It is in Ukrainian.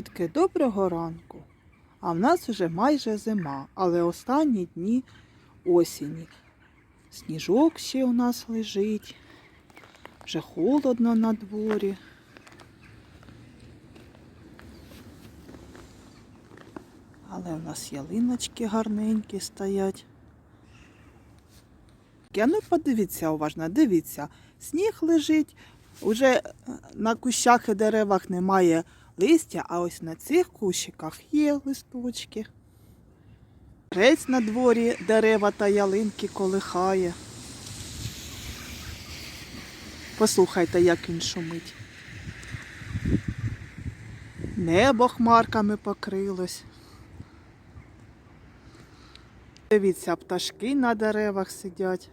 Дітки, доброго ранку. А в нас вже майже зима, але останні дні осені. Сніжок ще у нас лежить, вже холодно на дворі. Але у нас ялиночки гарненькі стоять. А ну подивіться уважно, дивіться, сніг лежить, уже на кущах і деревах немає листя, а ось на цих кущиках є листочки. Рець на дворі дерева та ялинки колихає. Послухайте, як він шумить. Небо хмарками покрилось. Дивіться, пташки на деревах сидять.